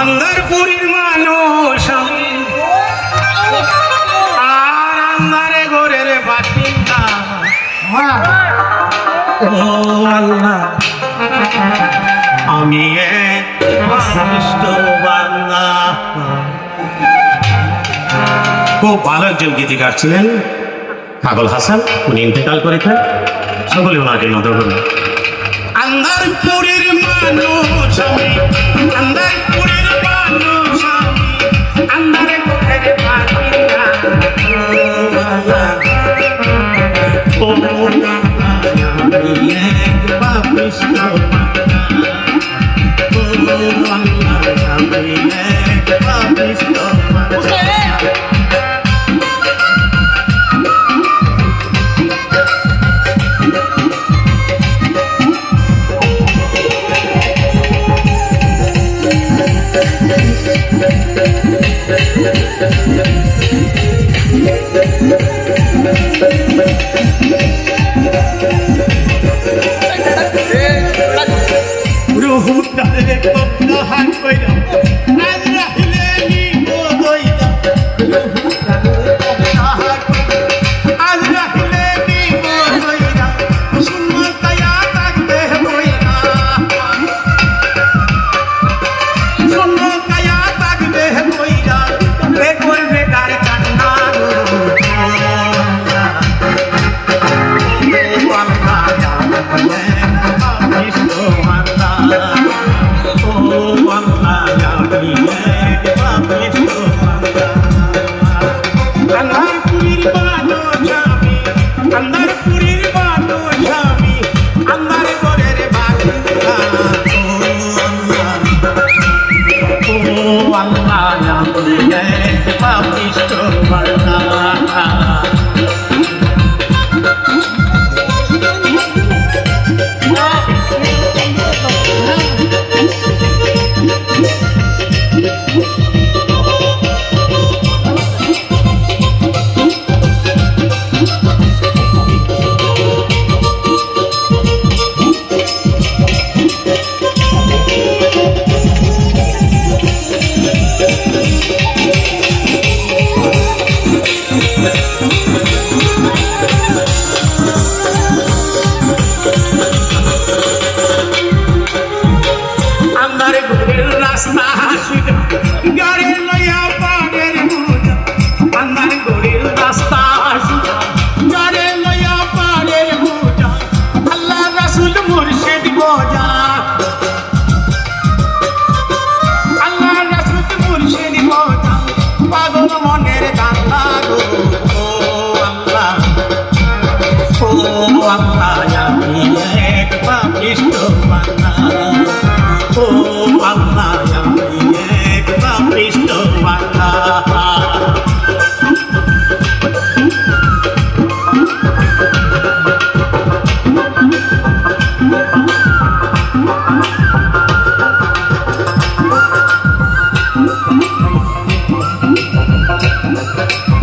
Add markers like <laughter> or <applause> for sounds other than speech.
আঙ্গারপুরীর মানুষ আর আঙ্গারে গোরের বাসিন্দা ও আল্লাহ। আমি বাংলা খুব ভালো একজন গীতিকার ছিলেন পাগল হাসান, উনি ইন্তেকাল করেছেন। সকলে ওনাকে নজর করবেন আন্দারপুরের মানুষ আমি, আন্দারপুরের মানুষ আমি ও বাপ ভূতারে বন্ধ Smash! মজা Thank. <laughs>